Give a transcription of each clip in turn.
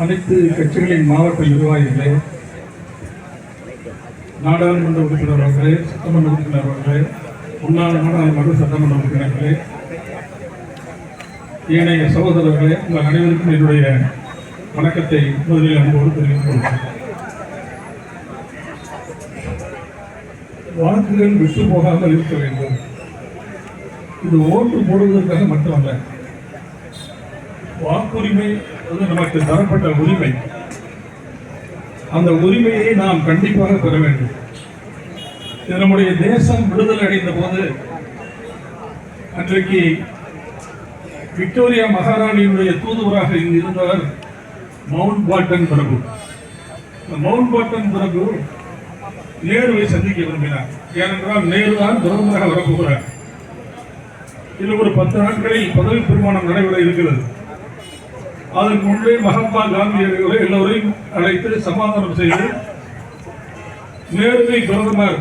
அனைத்து கட்சிகளின் மாவட்ட நிர்வாகிகளே நாடாளுமன்ற உறுப்பினர் அவர்களே சட்டமன்ற உறுப்பினர் அவர்களே முன்னாள் நாடாளுமன்ற சட்டமன்ற உறுப்பினர்களே ஏனைய சகோதரர்களே உங்கள் அனைவருக்கும் என்னுடைய வணக்கத்தை முதலில் அன்போடு தெரிவித்துக் கொள்கிறேன். வாக்குகள் விட்டு போகாமல் இருக்க வேண்டும். இது ஓட்டு போடுவதற்காக மட்டுமல்ல வாக்குரிமை வந்து நமக்கு தரப்பட்ட உரிமை. அந்த உரிமையை நாம் கண்டிப்பாக பெற வேண்டும். நம்முடைய தேசம் விடுதலை அடைந்த போது அன்றைக்கு விக்டோரியா மகாராணியினுடைய தூதுவராக இங்கு இருந்தவர் மவுண்ட் பாட்டன் பிரபு. மவுண்ட் பாட்டன் பிரபு நேருவை சந்திக்க விரும்பினார். ஏனென்றால் நேரு தான் பிரதமராக வரப்போகிறார். இன்னும் ஒரு பத்து நாட்களில் பதவி பிரமாணம் நடைபெற இருக்கிறது. அதற்கு முன்பே மகாத்மா காந்தி அவர்களை எல்லோரையும் அழைத்து சமாதானம் செய்து நேருவை பிரதமர்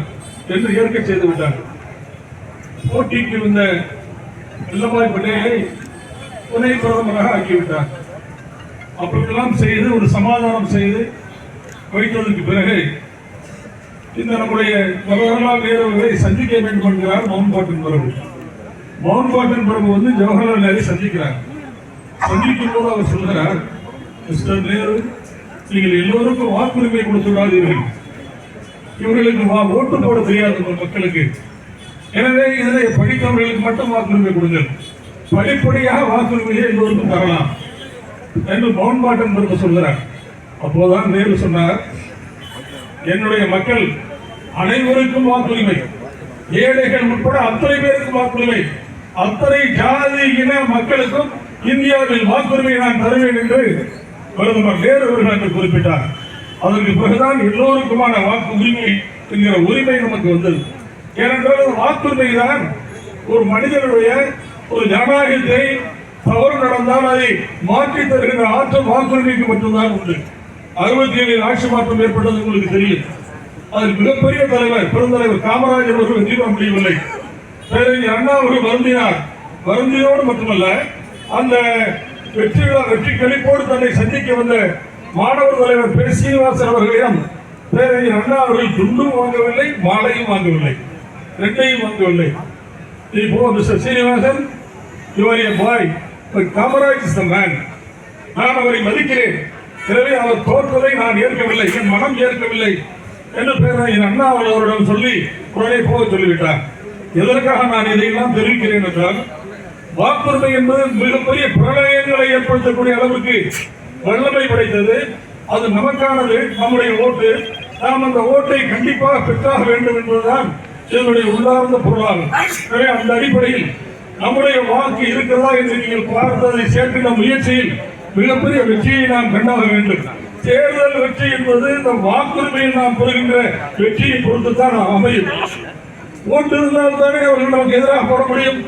என்று ஏற்க செய்து விட்டார் போட்டிக்கு இருந்த வல்லபாய் பட்டேலை துணை பிரதமராக ஆக்கிவிட்டார். அப்படியெல்லாம் செய்து ஒரு சமாதானம் செய்து வைத்ததற்கு பிறகு இந்த நம்முடைய ஜவஹர்லால் நேரு அவர்களை சந்திக்க வேண்டும் என்கிறார் மவுண்ட் பாட்டன் பிரபு. மவுண்ட் பாட்டன் பிரபு வந்து ஜவஹர்லால் நேரு சந்திக்கிறார். சந்திக்கும் போது அவர் சொல்கிறார் மிஸ்டர் நேரு நீங்கள் எல்லோருக்கும் வாக்குரிமை கொடுத்து விடாதீர்கள் இவர்களுக்கு வா- ஓட்டு போட தெரியாது உங்கள் மக்களுக்கு. எனவே இதனை படித்தவர்களுக்கு மட்டும் வாக்குரிமை கொடுங்கள். படிப்படியாக வாக்குரிமையை எல்லோருக்கும் தரலாம். என்று மவுண்ட் பாட்டன் பிரபு சொல்கிறார். அப்போதான் நேரு சொன்னார் என்னுடைய மக்கள் அனைவருக்கும் வாக்குரிமை. ஏழைகள் உட்பட அத்தனை பேருக்கும் வாக்குரிமை. அத்தனை ஜாதி இன மக்களுக்கும் இந்தியாவில் வாக்குரிமை நான் தருவேன் என்று பிரதமர் நேரு அவர்கள் குறிப்பிட்டார். அதற்கு பிறகுதான் எல்லோருக்குமான வாக்கு உரிமை என்கிற உரிமை நமக்கு வந்தது. ஏனென்றால் வாக்குரிமை தான் ஒரு மனிதனுடைய ஒரு ஜனநாயகத்தை தவறு நடந்தால் அதை மாற்றி தருகின்ற ஆற்றல் வாக்குரிமைக்கு மட்டும்தான் உண்டு. அறுபத்தி ஏழில் ஆட்சி மாற்றம் ஏற்பட்டது உங்களுக்கு தெரியும். அதில் மிகப்பெரிய தலைவர் பெருந்தலைவர் காமராஜர் அவர்கள் வெற்றி பெற முடியவில்லை. பேரறிஞர் அண்ணா அவர்கள் வருந்தினார். வருந்தியோடு மட்டுமல்ல அந்த வெற்றி விழா வெற்றி கழிப்போடு தன்னை சந்திக்க வந்த மாணவர் தலைவர் பெ. சீனிவாசன் அவர்களிடம் பேரறிஞர் அண்ணா அவர்கள் துண்டும் வாங்கவில்லை மாலையும் வாங்கவில்லை ரெண்டையும் வாங்கவில்லை. இப்போ Mister Srinivasan. You're a boy but Kamaraj is the man நான் அவரை மதிக்கிறேன். எனவே அவர் தோற்றதை நான் ஏற்கவில்லை என் மனம் ஏற்கவில்லை என்று பேரறிஞர் அண்ணா அவர்களிடம் சொல்லி உடனே போக சொல்லிவிட்டார். எதற்காக நான் இதையெல்லாம் தெரிவிக்கிறேன் என்றால் வாக்குரிமை என்பது மிகப்பெரிய பிரளயங்களை ஏற்படுத்தக்கூடிய அளவுக்கு வல்லமை படைத்தது. அது நமக்கானது நம்முடைய ஓட்டு. நாம் அந்த ஓட்டை கண்டிப்பாக பெற்றாக வேண்டும் என்பதுதான் இதனுடைய உள்ளார்ந்த பொருளாகும். எனவே அந்த அடிப்படையில் நம்முடைய வாக்கு இருக்கிறதா என்று நீங்கள் பார்த்ததை சேர்க்கின்ற முயற்சியில் மிகப்பெரிய வெற்றியை நாம் கண்டாக வேண்டும். தேர்தல் வெற்றி என்பது இந்த வாக்குரிமையில் நாம் பெறுகின்ற வெற்றியை பொறுத்து தான் அமையும். ஓட்டு இருந்தால் தானே அவர்கள் நமக்கு எதிராக போட முடியும்.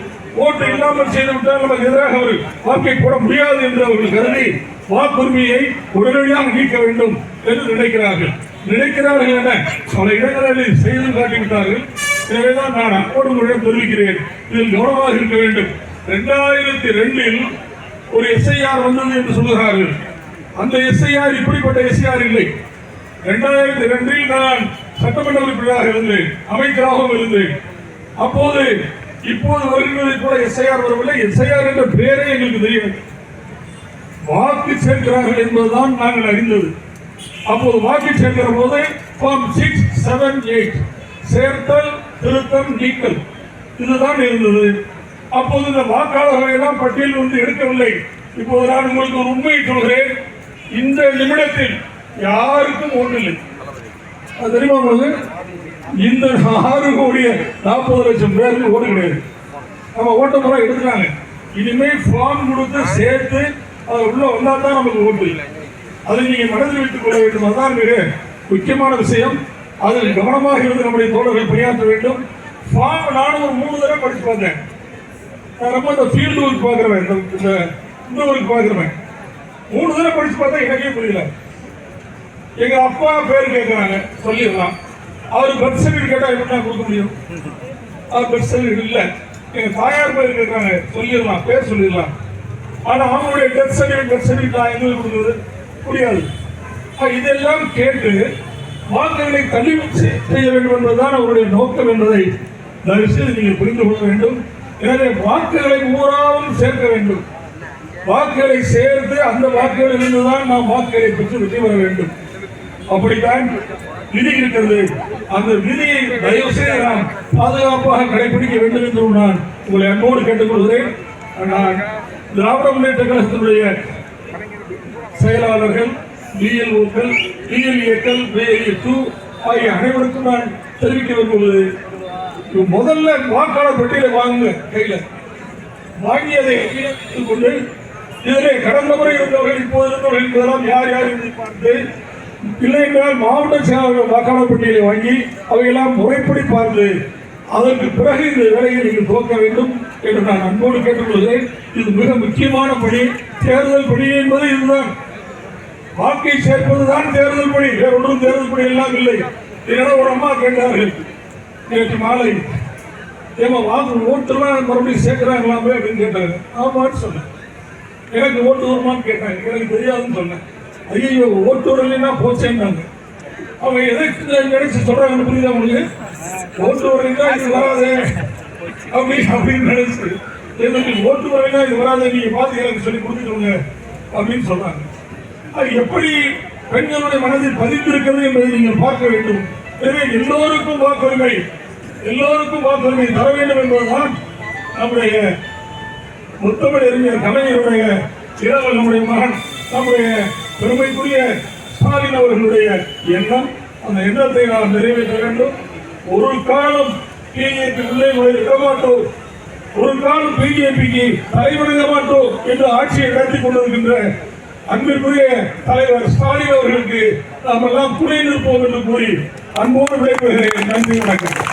ஓட்டு இல்லாமல் செய்துவிட்டால் நமக்கு எதிராக அவர் வாக்கை போட முடியாது என்று அவர்கள் கருதி வாக்குரிமையை உடனடியாக நீக்க வேண்டும் என்று நினைக்கிறார்கள். நினைக்கிறார்கள் என பல இடங்களில் செய்து காட்டிவிட்டார்கள். எனவேதான் நான் அப்போது உங்களிடம் தெரிவிக்கிறேன். இதில் கவனமாக இருக்க வேண்டும். ரெண்டாயிரத்தி ரெண்டில் ஒரு எஸ்ஐஆர் வந்தது என்று சொல்கிறார்கள் அந்த எஸ்ஐஆர் இப்படிப்பட்ட எஸ்ஐஆர் இல்லை. ரெண்டாயிரத்தி ரெண்டில் நான் சட்டமன்ற உறுப்பினராக இருந்தேன். அமைச்சராகவும் இருந்தேன். அப்போது இப்போது வருகிறதை போல எஸ்ஐஆர் வரவில்லை. எஸ்ஐஆர் என்ற பெயரே எங்களுக்கு தெரியாது. வாக்கு சேர்க்கிறார்கள் என்பதுதான் நாங்கள் அறிந்தது. அப்போது வாக்கு சேர்க்கிற போது ஃபார்ம் சிக்ஸ் செவன் எயிட் சேர்த்தல் திருத்தம் நீக்கல். இதுதான் இருந்தது. அப்போது இந்த வாக்காளர்களை எல்லாம் பட்டியலில் வந்து எடுக்கவில்லை. இப்போது நான் உங்களுக்கு ஒரு உண்மையை சொல்கிறேன். இந்த நிமிடத்தில் யாருக்கும் ஒன்றில்லை. அது தெரியுமா உங்களுக்கு? இந்த ஆறு கோடிய நாற்பது லட்சம் பேருக்கு ஓட்டு கிடையாது. நம்ம ஓட்ட முறை எடுக்கிறாங்க. இனிமேல் ஃபார்ம் கொடுத்து சேர்த்து அது உள்ள வந்தால் தான் நமக்கு ஓட்டு. அதை நீங்கள் மனதில் வைத்துக் கொள்ள வேண்டும். அதுதான் மிக முக்கியமான விஷயம். அதில் கவனமாக இருந்து நம்முடைய தோழர்கள் பணியாற்ற வேண்டும். ஃபார்ம் நானும் ஒரு மூணு தடவை படித்து பார்த்தேன். நான் ரொம்ப இந்த ஃபீல்டு ஒர்க் பார்க்குறேன் இந்த இந்த இந்த ஒர்க் மூணு தடவை படித்து பார்த்தா எனக்கே புரியல. எங்கள் அப்பா பேர் கேட்குறாங்க சொல்லிடலாம். அவர் பர்த் சர்டிஃபிகேட் கேட்டால் எப்படி நான் கொடுக்க முடியும்? அவர் பர்த் சர்டிஃபிகேட் இல்லை. எங்கள் தாயார் பேர் கேட்குறாங்க சொல்லிடலாம். பேர் சொல்லிடலாம். ஆனால் அவங்களுடைய டெத் சர்டிஃபிகேட் பர்த் சர்டிஃபிகேட் நான் எங்களுக்கு கொடுக்குறது? முடியாது இதெல்லாம் கேட்டு வாக்குகளை தள்ளி செய்ய வேண்டும் என்பதுதான் அவருடைய நோக்கம் என்பதை தயவு நீங்கள் புரிந்து கொள்ள வேண்டும். எனவே வாக்குகளை ஊராவும் சேர்க்க வேண்டும். வாக்குகளை சேர்த்து அந்த வாக்குகளில் இருந்துதான் நாம் வாக்குகளை பெற்று வெற்றி பெற வேண்டும். அப்படித்தான் விதி இருக்கிறது. அந்த விதியை தயவு செய்து நாம் பாதுகாப்பாக கடைபிடிக்க வேண்டும் என்று நான் உங்களை அன்போடு கேட்டுக்கொள்கிறேன். நான் திராவிட முன்னேற்ற கழகத்தினுடைய செயலாளர்கள் பிஎல்ஓக்கள் பிஎல்ஏக்கள் பிஎல்ஏ டூ ஆகிய அனைவருக்கும் நான் தெரிவிக்க விரும்புவது முதல்ல வாக்காளர் பட்டியலை வாங்குங்க கையில. வாங்கியதை கொண்டு இதிலே கடந்த முறை இருந்தவர்கள் இப்போது இருந்தவர்கள் என்பதெல்லாம் யார் யார் என்று பார்த்து இல்லை என்றால் மாவட்ட செயலாளர்கள் வாக்காளர் பட்டியலை வாங்கி அவையெல்லாம் முறைப்படி பார்த்து அதற்கு பிறகு இந்த வேலையை நீங்கள் துவக்க வேண்டும் என்று நான் அன்போடு கேட்டுக்கொள்கிறேன். இது மிக முக்கியமான பணி. தேர்தல் பணி என்பது இதுதான். வாக்கை சேர்ப்பதுதான் தேர்தல் பணி. வேற ஒன்றும் தேர்தல் பணி எல்லாம் இல்லை. என்னிடம் ஒரு அம்மா கேட்டார்கள். நேற்று மாலை ஏமா வாக்கு ஓட்டுலாம் மறுபடியும் சேர்க்கிறாங்களாமே அப்படின்னு கேட்டாங்க. ஆமான்னு சொன்னேன். எனக்கு ஓட்டு வருமான்னு கேட்டாங்க. எனக்கு தெரியாதுன்னு சொன்னேன். ஐயோ ஓட்டு போச்சேன்னாங்க அவங்க எதுக்கு நினைச்சு சொல்றாங்கன்னு புரியுதா உங்களுக்கு? ஓட்டுறதுனா இது வராது. அப்படி அப்படின்னு நினைச்சு. எங்களுக்கு ஓட்டு இது வராது நீங்க பார்த்து எனக்கு சொல்லி கொடுத்துக்கோங்க அப்படின்னு சொல்றாங்க. அது எப்படி பெண்களுடைய மனதில் பதிந்திருக்கிறது என்பதை நீங்கள் பார்க்க வேண்டும். எனவே எல்லோருக்கும் வாக்குரிமை எல்லோருக்கும் வாக்குரிமை தர வேண்டும் என்பதுதான் நம்முடைய முத்தமிழ் அறிஞர் கலைஞருடைய இரவல் நம்முடைய மகன். நம்முடைய பெருமைக்குரிய ஸ்டாலின் அவர்களுடைய எண்ணம் அந்த எண்ணத்தை நாம் நிறைவேற்ற வேண்டும். ஒரு காலம் பிஜேபி உள்ளே விட மாட்டோம் ஒரு காலம் பிஜேபிக்கு தலைவணங்க மாட்டோம் என்று ஆட்சியை நடத்தி கொண்டிருக்கின்ற அன்பிற்குரிய தலைவர் ஸ்டாலின் அவர்களுக்கு நாம் எல்லாம் துணை நிற்போம் என்று கூறி அன்போடு விடைபெறுகிறேன். நன்றி வணக்கம்.